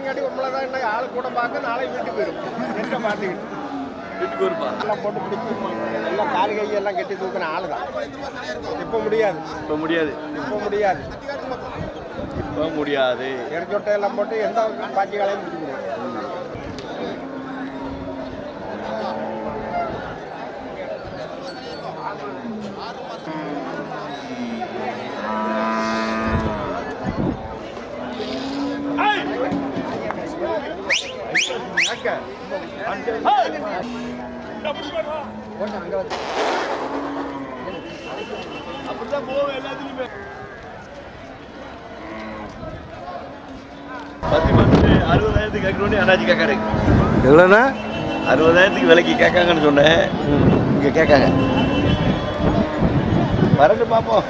உங்களை தான் என்ன ஆள் கூட பார்க்க நாளைக்கு வீட்டுக்கு போயிடும். எங்க மாட்டிக்கிட்டு? வீட்டுக்கு வருப்பா எல்லாம் போட்டு பிடிச்சி எல்லாம் கால் கையெல்லாம் கட்டி தூக்குன ஆளு தான் இப்போ முடியாது. இப்போ முடியாது. இப்போ முடியாது. இப்போ முடியாது. எரிச்சொட்டை எல்லாம் போட்டு எந்த பாக்கி காலையும் பிடிக்க முடியாது அப்படிதான் போவோம் எல்லாத்துலையுமே பத்து பத்து அறுபதாயிரத்துக்கு கேட்கணும்னு அண்ணாச்சி கேட்காரு எவ்வளோண்ணா? அறுபதாயிரத்துக்கு விலைக்கு கேட்காங்கன்னு சொன்னேன். இங்கே கேட்காங்க. வரட்டு பார்ப்போம்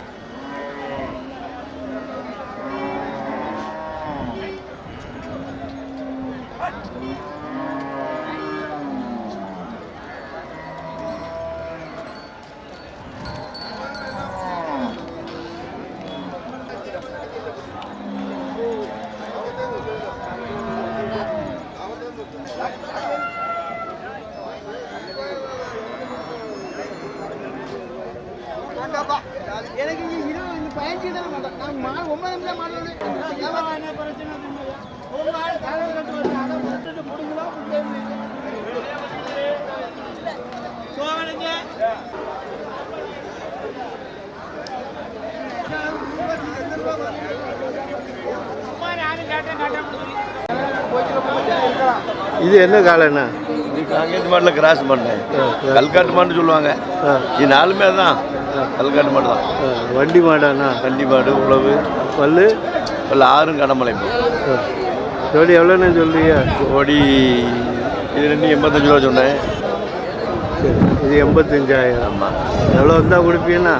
எனக்கு இங்க இருபது இந்த பதினஞ்சு தான் மாட்டோம் நான் மா ஒன்பது நிமிஷம் மாட்டோம் என்ன பிரச்சனை ஒரு நாள் தலைவர் கட்டு வந்து அதை முடிச்சுட்டு முடிங்களா சோழனுங்க இது என்ன காலைண்ணா இது காங்கேயத்து மாட்டில் கிராஸ் பண்ணேன் கல்காட்டு மாட்டு சொல்லுவாங்க. இது நாலுமே தான் கல்காட்டு மாடு தான். ஆ, வண்டி மாடாண்ணா கண்டி மாடு உழவு. பல்லு? இல்லை ஆறும் கடமலை ஆ. ஜோடி எவ்வளோண்ணா சொல்றீங்க? ஓடி இது ரெண்டு எண்பத்தஞ்சு ரூபா சொன்னேன். சரி இது எண்பத்தஞ்சாயிரம். ஆமாம் எவ்வளோ வந்தால் கொடுப்பீங்கண்ணா?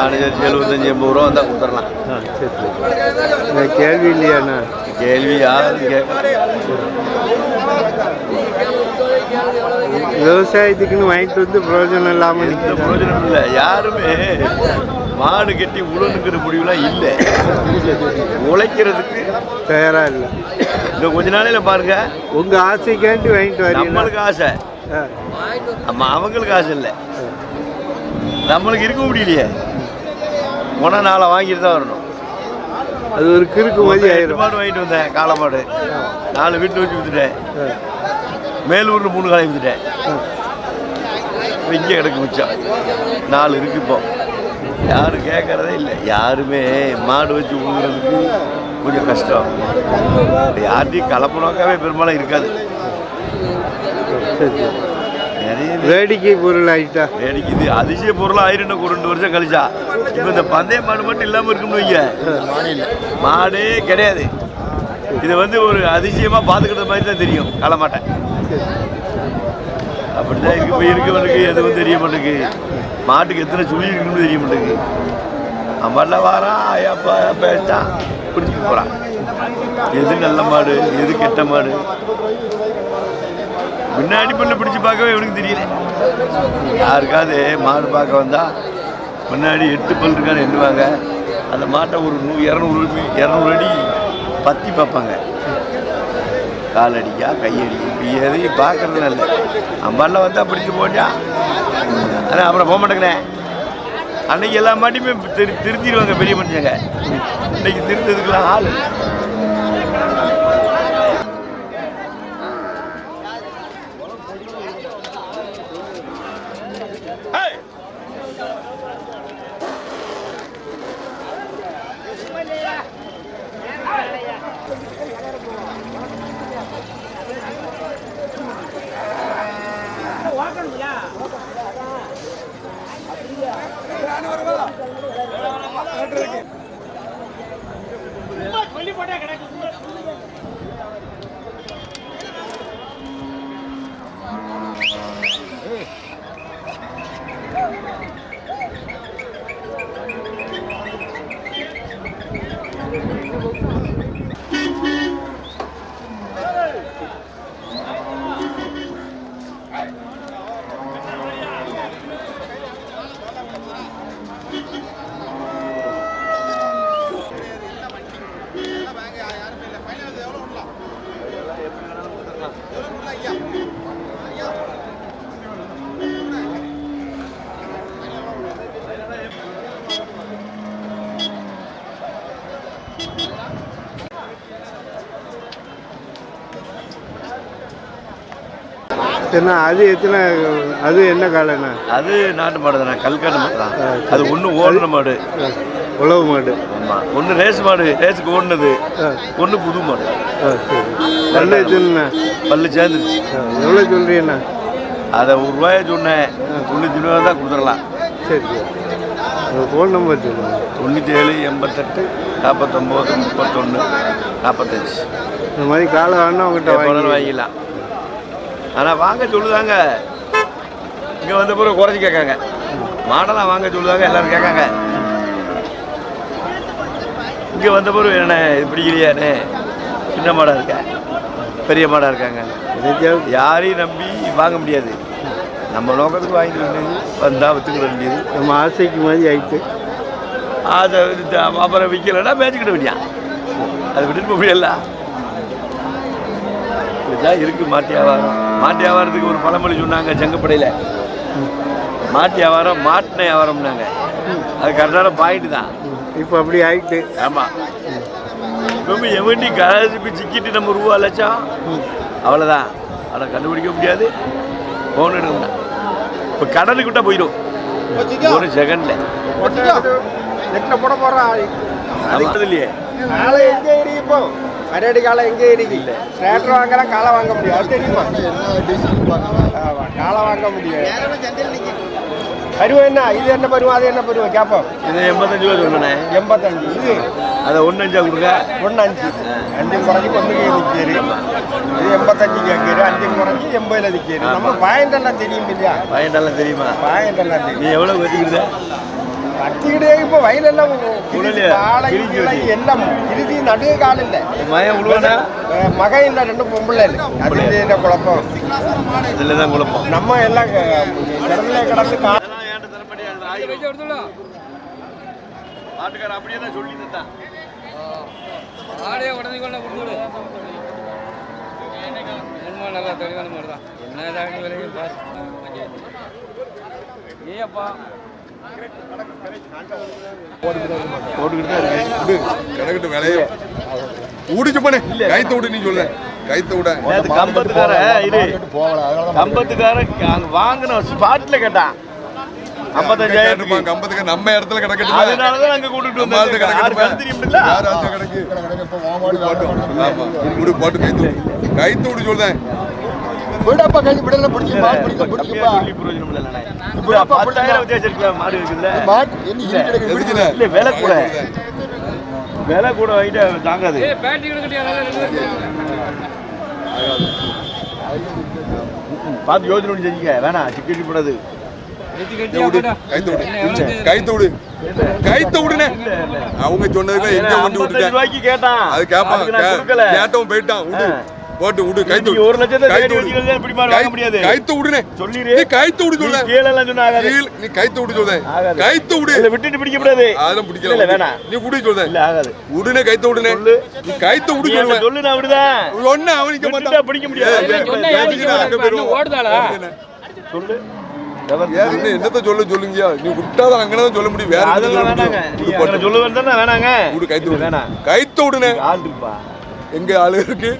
அனுசரிச்சு எழுபத்தஞ்சி எண்பது ரூபா வந்தால் கொடுத்துடலாம். ஆ சரி சரி. கேள்வி இல்லையாண்ணா? கேள்வி யாரும் விவசாயத்துக்குன்னு வாங்கிட்டு வந்து பிரயோஜனம் இல்லாமல் நிற்கிறேன் பிரயோஜனம் இல்லை யாருமே மாடு கட்டி உழனுங்கிற முடிவுலாம் இல்லை. உழைக்கிறதுக்கு தயாராக இல்லை. இந்த கொஞ்ச நாளையில பாருங்க. உங்கள் ஆசைக்காண்டி வாங்கிட்டு வரீங்க நம்மளுக்கு ஆசை. ஆ. நம்ம அவங்களுக்கு ஆசை இல்லை. நம்மளுக்கு இருக்க முடியலையே. போன நாளை வாங்கிட்டு தான் வரணும். அது ஒரு கிறுக்கு மாதிரி ஆயிரும். மாடு வாங்கிட்டு வந்தேன் காளை மாடு நாலு வீட்டு வச்சு வித்துட்டேன். ஆ. மேலூர்ல மூணு காலை வித்துட்டேன். இங்கே கிடக்கு மிச்சம். நாலு இருக்கு இப்போ. யாரும் கேட்கறதே இல்லை. யாருமே மாடு வச்சு விடுறதுக்கு கொஞ்சம் கஷ்டம். யார்ட்டையும் கலப்பணக்காவே பெரும்பாலும் இருக்காது. சரி. வேடிக்கை பொருள் ஆகிட்டா வேடிக்குது அதிசய பொருள் ஆயிரம் ஒரு ரெண்டு வருஷம் கழிச்சா. இப்போ இந்த பந்தய மாடு மட்டும் இல்லாமல் இருக்குன்னு வைங்க. மாடே கிடையாது. இது வந்து ஒரு அதிசயமா பார்த்துக்கிட்ட மாதிரி தான் தெரியும். களமாட்டேன் அப்படிதான் இருக்கு இப்போ இருக்கவனுக்கு எதுவும் தெரிய மாட்டேங்குது. மாட்டுக்கு எத்தனை சுழி இருக்குன்னு தெரிய மாட்டேங்குது. அம்மாலாம் வாரான் ஐயாப்பா பேச்சான் பிடிச்சிட்டு போகிறான் எது நல்ல மாடு எது கெட்ட மாடு? முன்னாடி பண்ண பிடிச்சு பார்க்கவே இவனுக்கு தெரியல. யாருக்காவது மாடு பார்க்க வந்தால் முன்னாடி எட்டு பல் இருக்கான்னு எண்ணுவாங்க. அந்த மாட்டை ஒரு நூ இரநூறு இரநூறு அடி பத்தி பார்ப்பாங்க. கால் அடிக்கா கையடிக்கா இப்போ எதையும் பார்க்கறதுல இல்லை. அம்பாலில் வந்தால் பிடிச்சி போட்டா ஆனால் அப்புறம் போக மாட்டேங்கிறேன் அன்னைக்கு எல்லா மாட்டியுமே திரு திருத்திடுவாங்க பெரிய மனுஷங்க. இன்னைக்கு திருத்ததுக்கெல்லாம் ஆள். சரிண்ணா அது எத்தனை அது என்ன காலைண்ணா அது நாட்டு மாடு தானே கல்காட்டு மாடு தான். அது ஒன்று ஓடுன மாடு. உழவு மாடு. ஆமாம் ஒன்று ரேஸ் மாடு ரேஸுக்கு ஓடுனது. ஒன்று புது மாடு. பல்லு எத்தனைண்ணா பல்லு சேர்ந்துருச்சு. எவ்வளோ சொல்கிறீண்ணா அதை ஒரு ரூபாய சொன்னேன். தொண்ணூற்றி ரூபா தான் கொடுத்துடலாம். சரி உங்கள் ஃபோன் நம்பர் சொல்லுங்கள் தொண்ணூற்றி ஏழு எண்பத்தெட்டு நாற்பத்தொம்போது முப்பத்தொன்று நாற்பத்தஞ்சு இந்த மாதிரி காலை வேணா உங்கள்கிட்ட வாங்கிக்கலாம் ஆனால் வாங்க சொல்லுதாங்க. இங்கே வந்த பிறகு குறைச்சி கேட்காங்க. மாடெல்லாம் வாங்க சொல்லுதாங்க எல்லாரும் கேட்காங்க. இங்கே வந்த பிறகு என்ன இது பிடிக்கலையானே சின்ன மாடாக இருக்க? பெரிய மாடாக இருக்காங்க. யாரையும் நம்பி வாங்க முடியாது. நம்ம நோக்கத்துக்கு வாங்கிட்டு வந்து வந்தால் விற்றுக்கிட வேண்டியது. நம்ம ஆசைக்கு மாதிரி ஆயிட்டு. அதை அப்புறம் விற்கலைன்னா மேய்ச்சிக்கிட வேண்டியான் அது விட்டுட்டு போக முடியல இதுதான் இருக்கு மாட்டு வியாபாரம். மாட்டு வியாபாரத்துக்கு ஒரு பழமொழி சொன்னாங்க செங்கப்படையில். மாட்டு வியாபாரம் மாட்டின வியாபாரம்னாங்க. அது கரெக்டான பாயிண்ட் தான். இப்போ அப்படி ஆயிட்டு. ஆமாம் இப்போ எவண்டி கலப்பு சிக்கிட்டு நம்ம ரூபா லட்சம் அவ்வளோதான் அதை கண்டுபிடிக்க முடியாது. ஃபோன் எடுக்க முடியாது இப்போ கடலுக்கு விட்டா போயிடும் ஒரு செகண்டில் போட போகிறான் இல்லையே காலை எங்கே இருக்கு இப்போ கரடி காலை எங்கே இருக்கு இல்லை ஸ்ட்ரேட்டர் வாங்கலாம் காலை வாங்க முடியும் அது தெரியுமா காலை வாங்க முடியும் பருவம் என்ன? இது என்ன பருவம் அது என்ன பருவம்? கேட்போம் இது எண்பத்தஞ்சு ரூபா சொன்னேன். எண்பத்தஞ்சு. இது? அதை ஒன்று அஞ்சா கொடுங்க ஒன்று அஞ்சு அஞ்சு குறைஞ்சி ஒன்றுக்கு நிற்கிது இது எண்பத்தஞ்சு கேட்குது அஞ்சு குறைஞ்சி எண்பதுல நிற்கிது நம்ம பாயிண்ட் எல்லாம் தெரியும் இல்லையா? பயன்டாலாம் தெரியுமா? பாயிண்ட் எல்லாம் தெரியும். நீ எவ்வளோ வச்சுக்கிட்ட கத்திக்கிட்டே இப்போ வயலெல்லாம்? காலை வச்சு. எல்லாம் இறுதி நடுவே கால் இல்லை மகன் இல்லை ரெண்டு பொம்பளை இல்லை. அது குழப்பம்? இதில் தான் குழப்பம். நம்ம எல்லாம் கடல்ல கடந்து ஆட்டுக்கார அப்படியே தான் சொல்லி ஆடே உடனே கொண்டு கொடுத்துடு. என்னமோ நல்லா தெளிவான மாதிரி தான். என்ன விலையும் பாரு. ஏப்பா போட்டுக்கிட்டு தான் இருக்கு விடு கிடக்கட்டு விளைய ஊடிச்சு பண்ணு கைத்த விடு நீ சொல்ல கைத்த விட. கம்பத்துக்கார? கம்பத்துக்கார அங்க வாங்கின ஸ்பாட்ல கேட்டான். ஐம்பத்தஞ்சாயிரத்துக்கு. கம்பத்துக்கு நம்ம இடத்துல கிடக்கட்டு அதனாலதான் அங்க கூட்டிட்டு கல் கிடக்கட்டுமா? தெரியுமில்ல யார் ஆச்சா கிடக்கு. போட்டு கைத்து விடு. கைத்து விடு சொல்றேன். விடப்பா கை விடல பிடிச்சி மாடு பிடிக்க பிடிக்குப்பா. சொல்லி பிரயோஜனம் இல்லைண்ணே. இப்ப பத்தாயிரம் வித்தியாசம் மாடு இருக்குல்ல. மாடு என்ன இரு கிடக்கு எதுக்குண்ணே? இல்ல விலை கூட. விலை கூட வாங்கிட்டு தாங்காது. பார்த்து யோசனை பண்ணி செஞ்சுக்க. வேணாம் சிக்கி போடாது. அவங்க சொன்னதுக்கு எங்க ஐம்பத்தஞ்சு விட்டுட்டேன். அது கேப்பான் கேட்டவன் போயிட்டான். விடு. போட்டு விடு கைத்து நீ ஒரு லட்சத்தை கைத்து விடு. வாங்க முடியாது. கைத்து விடுனே. சொல்லிரு. நீ கைத்து விடு சொல்ல கீழெல்லாம் சொன்னா ஆகாது. கீழ் நீ கைத்து விடு சொல்ல ஆகாது. கைத்து விடு. இல்ல விட்டுட்டு பிடிக்க கூடாது அதெல்லாம் இல்ல, பிடிக்கல வேணாம். நீ விடு சொல்ல இல்ல ஆகாது. உடனே கைத்த விடுனே. நீ கைத்த விடு சொல்ல சொல்லு நான் விடுதேன் ஒண்ணு அவனிக்க மாட்டான். பிடிக்க முடியாது. ஓடுதாளா? சொல்லு. என்னத்த சொல்ல சொல்லுங்கயா நீ விட்டாதான் அங்கதான் சொல்ல முடியும். வேற. சொல்லுவேன் தானே வேணாங்க. விடு கைத்து இல்ல, விடு. வேணாம். கைத்த விடுனே. ஆள் இருப்பா. எங்க ஆளு இருக்கு?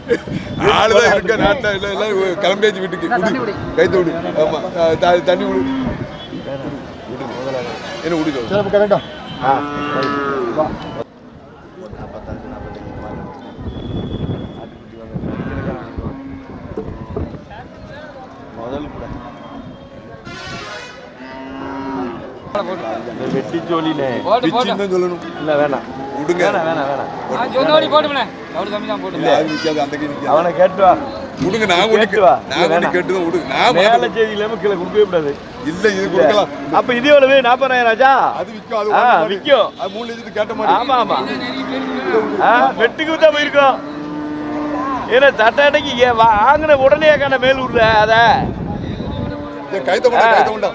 ஆளுதான் இருக்க நாட்டுல இல்ல இல்ல கிளம்பியாச்சு வீட்டுக்கு. விடு கைத்த விடு ஆமா அஹ் த- தண்ணி விடு. என்ன விடு சொல்லு. சிறப்பு கரெக்டா. முதல் கூட. வெட்டி ஜோலினே. தான் சொல்லணும். இல்ல வேணாம். விடுங்க. வேணாம் வேணாம் வேணாம். நான் சொன்னபடி போட்டுமனே அவரு கம்மி தான் போட்டு அது நிக்காது அந்த கை நிக்காது அவனை கேட்டு வா. விடுங்க நான் கேட்டு வா. நான். கேட்டு தான் விடுங்க. நான் மேல செய்தி இல்லாம கீழே கொடுக்கவே கூடாது. இல்ல இது கொடுக்கலாம். அப்ப இது எவ்வளவு? நாற்பதாயிரம் ராஜா அது விக்கும் அது. விக்கும். அது மூணு லட்சத்துக்கு கேட்ட மாதிரி ஆமா ஆமா. ஆ, வெட்டுக்கு தான் போயிருக்கோம். ஏன்னா தட்டாட்டைக்கு ஏ- வாங்கின உடனே காண மேலூர்ல அத? கைத்த மாட்டா கைத்த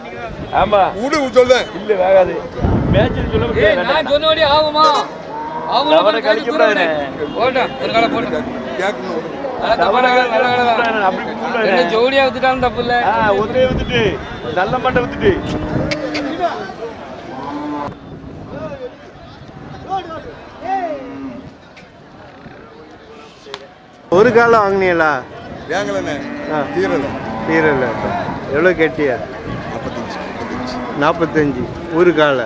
ஆமா. விடு சொல்ல இல்ல வேகாது. மேட்ச் சொல்ல நான் சொன்னபடி ஆகுமா? அவனை கழிக்க கூடாதுண்ணே. போட்டேன் ஒரு காலை போட்டு கேட்கணும் நல்ல தப்பான காலை நல்ல காலை தான் அப்படி கூப்பிடாத. என்ன ஜோடியா வித்துட்டாலும் தப்பு இல்ல. ஆ, ஒத்தையை வித்துட்டு நல்ல மட்டை வித்துட்டு. ஒரு காலம் வாங்கினீங்களா? வேங்கலண்ணே. தீரல. பீரல் எவ்வளோ கேட்டியா? நாற்பத்தஞ்சு ஒரு காலை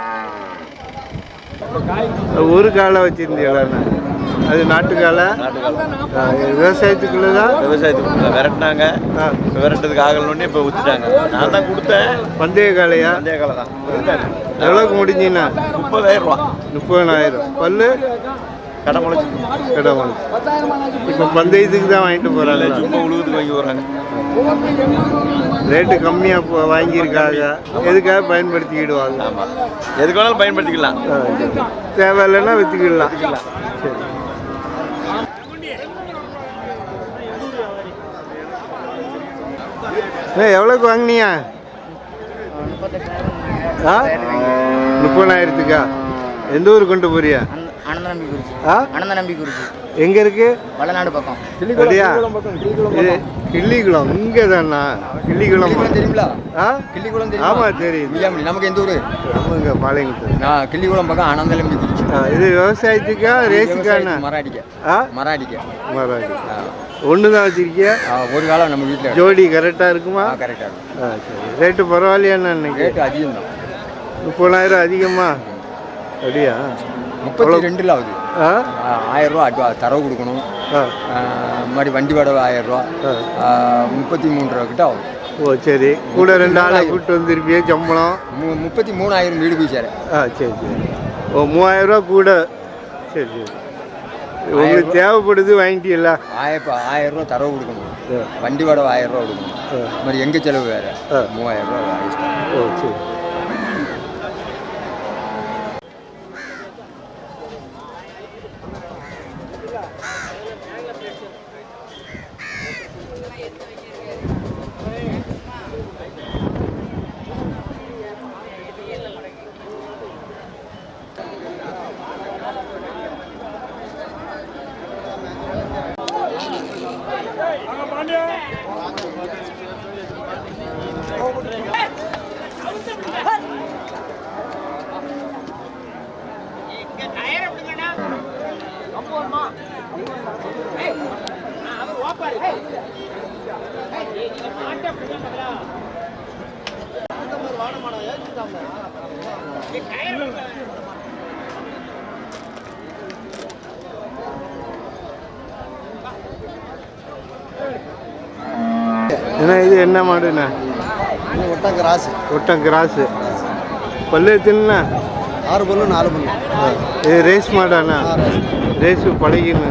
ஒரு காலை வச்சுருந்தீங்களாண்ணா அது நாட்டு காலை ஆ, விவசாயத்துக்குள்ள தான் விவசாயத்துக்கு விரட்டினாங்க. ஆ, விரட்டுறதுக்கு ஆகலன்னு இப்போ ஊற்றிட்டாங்க நான் தான் கொடுத்தேன். பந்தய காலையா? அதே காலை தான் எவ்வளோக்கு முடிஞ்சுண்ணா? முப்பதாயிரம் ரூபா. முப்பதாயிரம். பல்லு? கடை முளைச்சி கடை முளைச்சு இப்போ பந்தயத்துக்கு தான் வாங்கிட்டு போகிறாங்க சும்மா உழுவுறதுக்கு வாங்கி வர்றாங்க ரேட்டு கம்மியாக வாங்கியிருக்காங்க. எதுக்காக பயன்படுத்திக்கிடுவாங்க? ஆமாம் எதுக்கு வேணாலும் பயன்படுத்திக்கலாம். தேவையில்லைன்னா விற்றுக்கிடலாம் சரி அண்ணா, எவ்வளோக்கு வாங்கினியா ஆ? முப்பதாயிரத்துக்கா? எந்த ஊர் கொண்டு போறியா? அனந்த நம்பி ஆ? அனந்த நம்பி எங்க இருக்கு? வளநாடு பக்கம். அப்படியா? இது கிள்ளிக்குளம் இங்கே தானா கிள்ளிக்குளம் தெரியுங்களா ஆ? கிள்ளிக்குளம் ஆமா தெரியும் தெரியும் நமக்கு எந்த ஊரு? ஆமாங்க பாளையங்குளம் நான் கிள்ளிக்குளம் பக்கம் அனந்த நம்பி ஆ, இது விவசாயத்துக்கா ரேஸுக்காண்ணா மராடிக்க. ஆ? மராடிக்க. மராடி ஒன்று தான் வச்சிருக்கியா? ஆ, ஒரு காலம் நம்ம வீட்டில் ஜோடி கரெக்டாக இருக்குமா? கரெக்டாக இருக்கும் ஆ சரி. ரேட்டு பரவாயில்லையாண்ணா இன்னைக்கு? ரேட்டு அதிகம் தான் முப்பதாயிரம் அதிகமா? அப்படியா? முப்பத்தி ரெண்டில் ஆகுது. ஆயிரம் ரூபா அட்வா தரவு கொடுக்கணும். மாதிரி வண்டி வாடகை ஆயிரம் ரூபா. முப்பத்தி மூணு ரூபா கிட்ட ஆகும் ஓ சரி. கூட ரெண்டு ஆளை கூப்பிட்டு வந்திருப்பியே சம்பளம். மு முப்பத்தி மூணாயிரம் வீடு போய் சேர ஆ சரி சரி. ஓ மூவாயிரம் ரூபா கூட. சரி சரி. உங்களுக்கு தேவைப்படுது வாங்கிட்டீங்களா ஆயிரம் ஆயிரம் ரூபா தரவு கொடுக்கணும். வண்டி வாடகை ஆயிரம் ரூபா கொடுக்கணும். மாதிரி எங்க செலவு வேற. மூவாயிரம் ரூபா. ஓ சரி. என்ன இது என்ன மாடுண்ணா ஒட்டாங்க ராசு ஒட்டம் கிராஸு பல்லு எத்தனைண்ணா ஆறு பல்லு நாலு பல்லு. இது ரேஸ் மாடாண்ணா? ரேஸு. பழகின்னு.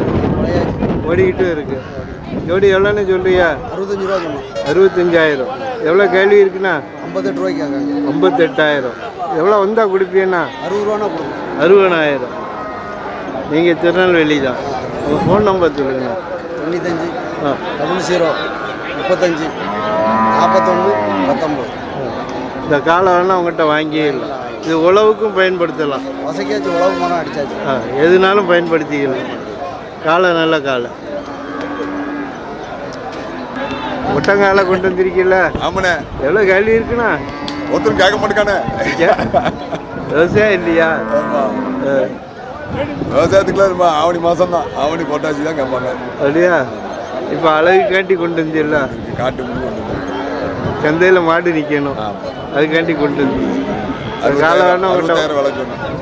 ஓடிக்கிட்டு இருக்கு. ஜோடி எவ்வளோன்னு சொல்றியா? அறுபத்தஞ்சு ரூபா அறுபத்தஞ்சாயிரம். எவ்வளோ கேள்வி இருக்குண்ணா? ஐம்பத்தெட்டு ரூபாய்க்கு ஐம்பத்தெட்டாயிரம். எவ்வளோ வந்தால் கொடுப்பீண்ணா அறுபது ரூபானா அறுபதாயிரம் நீங்கள் திருநெல்வேலி தான். உங்கள் ஃபோன் நம்பர் சொல்லுங்கண்ணா தொண்ணூத்தஞ்சு ஆ. டபுள் ஜீரோ முப்பத்தஞ்சு நாற்பத்தொன்று பத்தொம்பது இந்த காலை வேணால் உங்கள்கிட்ட வாங்கிடலாம் இது உழவுக்கும் பயன்படுத்தலாம். வசதியாச்சு உழவு மரம் அடிச்சாச்சு. ஆ எதுனாலும் பயன்படுத்திக்கலாம். காலை நல்ல காலை ஒட்டங்காலை கொண்டு வந்திருக்கீல்ல? ஆமாண்ணே. எவ்வளோ கேள்வி இருக்குண்ணா? ஒருத்தரும் கேட்க மாட்டேக்கானே விவசாயம் இல்லையா? விவசாயத்துக்குலாம் ஆவணி மாதம் தான் ஆவணி பொட்டாசி தான் கேட்பாங்க. அப்படியா? இப்போ அழகு காட்டி கொண்டு வந்தில்ல காட்டு சந்தையில் மாடு நிற்கணும் ஆமாம் அதுக்காண்டி கொண்டு வந்து. அது காலை வேணா அறுபத்தாயிரம்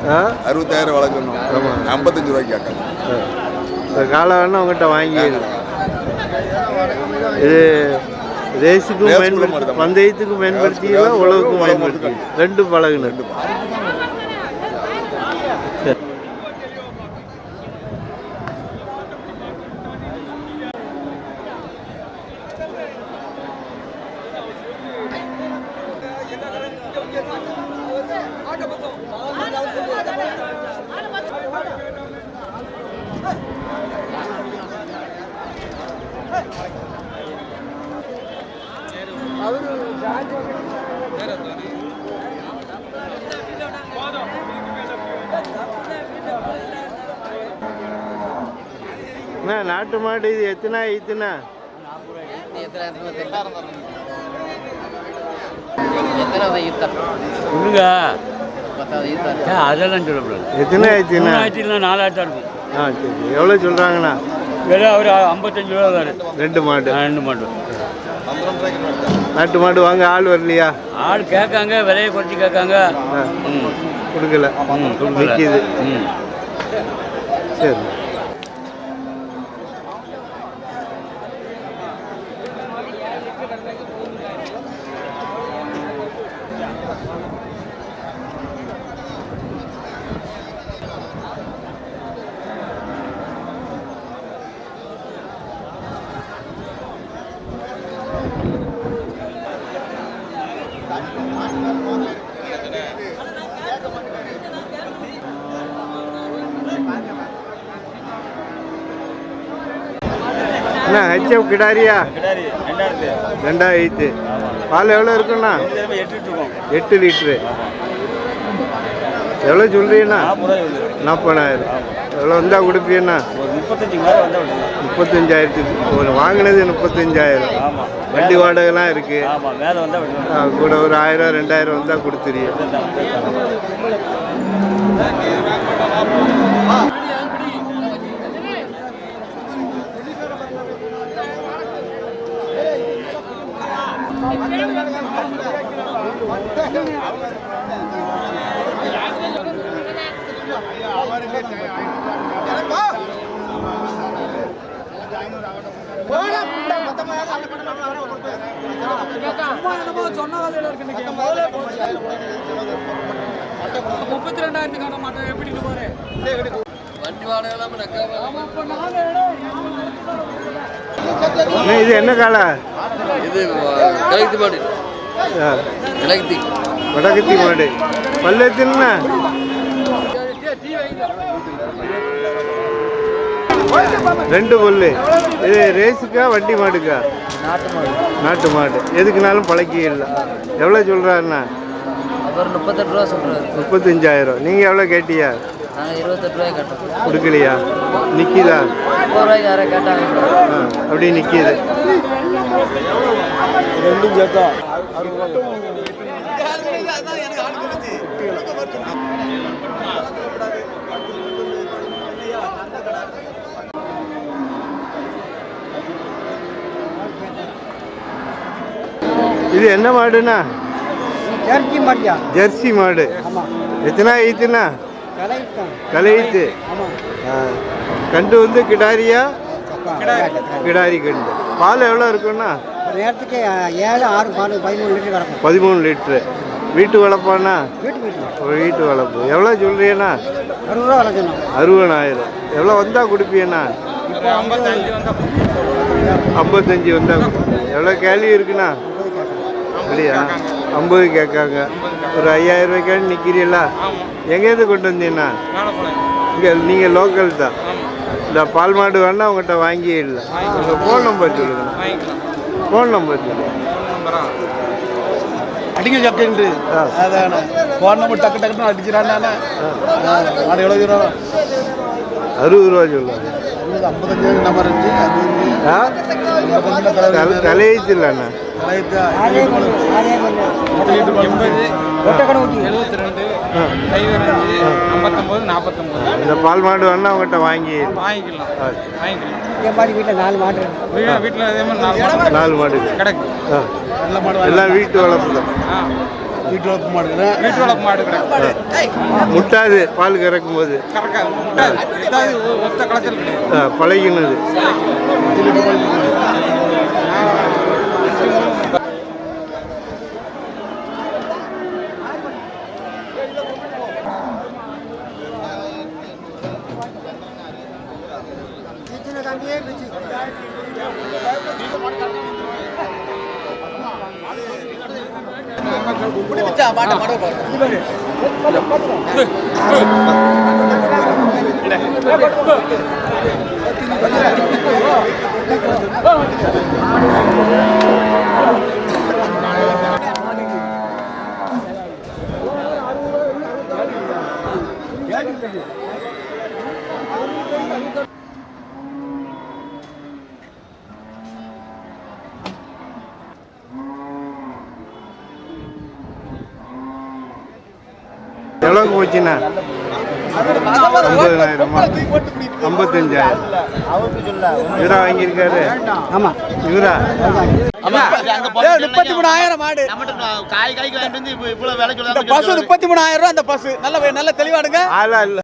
ஆ? அறுபத்தாயிரம் விலை சொன்னோம் ஆமா. ஐம்பத்தஞ்சு ரூபாய்க்கு கேட்காங்க ஆ. இந்த காலை வேணா உங்கள்கிட்ட வாங்கிடலாம் இது ரேஸுக்கும் ரேஸ் பயன்படுத்தி. பந்தயத்துக்கும் பயன்படுத்திக்கலாம் உழவுக்கும் உழவு பயன்படுத்தி. ரெண்டும் பழகுனது நாட்டு மாடு இது எத்தனை இத்தனை சொல்லுங்க அதெல்லாம் சொல்லக்கூடாது. எத்தனை ஆயிடுச்சுண்ணா மூணாயிரத்தி நாலாயிரத்தா இருக்கும். ஆ சரி எவ்வளோ சொல்கிறாங்கண்ணா விலை ஒரு ஐம்பத்தஞ்சு ரூபா வரும். ரெண்டு மாடு. ரெண்டு மாட்டோம் நாட்டு மாடு வாங்க ஆள் வரலையா? ஆள் கேட்காங்க விலையை குறைச்சி கேட்காங்க. ஆ ம் கொடுக்கல. ம் கொடுக்கல. நிற்கிது ம். சரி. அண்ணா ஹெச்எஃப் கிடாரியா? ரெண்டாயிரத்து. பால் எவ்வளோ இருக்குண்ணா? எட்டு லிட்ரு எவ்வளோ சொல்றீண்ணா நாற்பதாயிரம். எவ்வளோ வந்தால் கொடுப்பீண்ணா முப்பத்தஞ்சாயிரத்துக்கு ஒரு வாங்கினது முப்பத்தஞ்சாயிரம். வண்டி வாடகைலாம் இருக்கு. ஆ, கூட ஒரு ஆயிரம் ரெண்டாயிரம் வந்தால் கொடுத்துருங்க முப்பத்தி ரெண்டாயிரத்துக்கான மாட்டோம் எப்படி வண்டி வாடகை இல்லாம இது என்ன காலை? இது கலெக்தி மாடு. கலெக்தி வடகத்தி மாடு. பல்லு எத்தனைண்ணா ரெண்டு பல்லு. இது ரேஸுக்கா வண்டி மாடுக்கா? நாட்டு மாடு. எதுக்குனாலும் பழக்கிடல எவ்வளோ சொல்கிறாருண்ணா அவர் முப்பத்தெட்டு ரூபா சொல்கிறாரு முப்பத்தஞ்சாயிரம். நீங்கள் எவ்வளோ கேட்டியா நாங்கள் இருபத்தெட்டு ரூபாய் கேட்டோம் கொடுக்கலையா? நிற்கிதா முப்பது ரூபாய்க்கு யாரை கேட்டாங்க. ஆ அப்படியே நிற்கிது ரெண்டும் சேர்த்தா. இது என்ன மாடுண்ணா? ஜெர்சி மாட்டியா ஜெர்சி மாடு. எத்தனை ஈத்துண்ணா ஆ. கண்டு வந்து கிடாரியா? கிடாரி. கண்டு. பால் எவ்வளோ இருக்குண்ணா ஒரு நேரத்துக்கு ஏழு ஆறு பால் பதிமூணு லிட்டர் கிடக்கும் பதிமூணு லிட்ரு வீட்டு வளர்ப்பாண்ணா வீட்டு வீட்டு ஒரு வீட்டு வளர்ப்பு எவ்வளோ சொன்னோம் அறுபதாயிரம். எவ்வளோ வந்தா கொடுப்பீண்ணா இப்போ ஐம்பத்தஞ்சு வந்தால் எவ்வளோ கேள்வி இருக்குண்ணா? அப்படியா? ஐம்பது கேட்காங்க ஒரு ஐயாயிரம் ரூபாய்க்காண்டி நிற்கிறீங்களா எங்கேருந்து கொண்டு வந்தீங்கண்ணா இங்கே நீங்கள் லோக்கல் தான் இந்த பால் மாடு வேணா உங்கள்கிட்ட வாங்கி இல்லை உங்கள் ஃபோன் நம்பர் சொல்லுங்கண்ணா ஃபோன் நம்பர் சொல்லுங்கள் அடிக்க சப்ஜெக்ட் ஆ. அதானே ஃபோன் நம்பர் டக்கு டக்குன்னு அடிச்சிடானே எவ்வளோ ரூபா அறுபது ரூபா சொல்லுவாங்க ஐம்பத்தஞ்சு நம்பர் இருந்துச்சு அது ஆ ஐம்பத்தஞ்சு எழுபத்தி ரெண்டு ஆ. ஐம்பத்தஞ்சு ஐம்பத்தொம்போது நாற்பத்தொம்போது. இந்த பால் மாடு வேணா உங்கள்கிட்ட வாங்கி. வாங்கிக்கலாம். வாங்கிக்கலாம். இதே மாதிரி வீட்டில் நாலு மாடு வீட்டில் அதே மாதிரி நாலு மாடு நாலு மாடு கிடக்கு. ஆ. நல்ல மாடு எல்லாம் வீட்டு வளர்ப்பு தான் வீட்டு வளர்ப்பு மாடு வீட்டு வளர்ப்பு மாடு முட்டாது பால் கறக்கும் போது கறக்காது பாட்டை பாட பாடுவோம் போச்சுண்ணா ஐம்பதனாயிரமா ஐம்பத்தஞ்சாயிரம். இவரா வாங்கியிருக்காரு? ஆமா. இவரா? முப்பத்தி மூணாயிரம் மாடு காய் காய்க்கு வாங்கிட்டு வந்து இவ்வளவு பசு முப்பத்தி மூணாயிரம் ரூபாய் அந்த பசு நல்ல நல்ல தெளிவாடுங்க. ஆளா இல்லை.